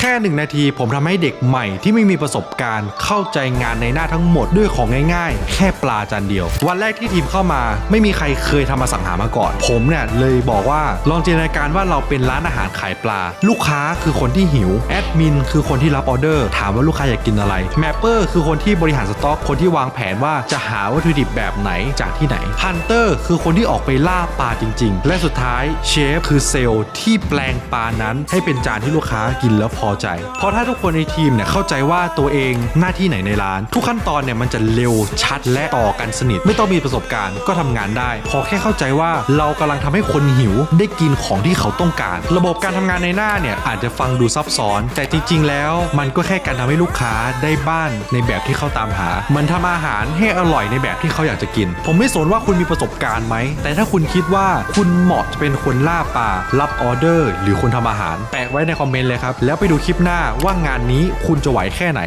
แค่หนึ่งนาทีผมทำให้เด็กใหม่ที่ไม่มีประสบการณ์เข้าใจงานในหน้าทั้งหมดด้วยของง่ายๆ แค่ปลาจานเดียว วันแรกที่ทีมเข้ามาไม่มีใครเคยทำมาสังหามาก่อน ผมเนี่ยเลยบอกว่าลองจินตนาการว่าเราเป็นร้านอาหารขายปลา ลูกค้าคือคนที่หิวแอดมินคือคนที่รับออเดอร์ ถามว่าลูกค้าอยากกินอะไรแมปเปอร์คือคนที่บริหารสต็อก คนที่วางแผนว่าจะหาวัตถุดิบแบบไหนจากที่ไหนฮันเตอร์คือคนที่ออกไปล่าปลาจริง ๆ และสุดท้ายเชฟคือเซลล์ที่แปลงปลานั้นให้เป็นจานที่ลูกค้ากินแล้วพอใจ เพราะถ้าทุกคนในทีมเนี่ยเข้าใจว่าตัวเองหน้าที่ไหนในร้าน ทุกขั้นตอนเนี่ยมันจะเร็วชัดและต่อกันสนิท ไม่ต้องมีประสบการณ์ก็ทำงานได้ ขอแค่เข้าใจว่าเรากำลังทำให้คนหิว ได้กินของที่เขาต้องการ ระบบการทำงานในหน้าเนี่ยอาจจะฟังดูซับซ้อน แต่จริง ๆ แล้ว มันก็แค่การทำให้ลูกค้าได้บ้านในแบบที่เขาตามหาเหมือนทำอาหารให้อร่อยในแบบที่เขาอยากจะกิน ผมไม่สนว่าคุณมีประสบการณ์ไหม แต่ถ้าคุณคิดว่าคุณเหมาะจะเป็นคนล่าปลารับออเดอร์ หรือคนทำอาหารแปะไว้ในคอมเมนต์เลยครับแล้วไปดูคลิปหน้าว่างานนี้คุณจะไหวแค่ไหน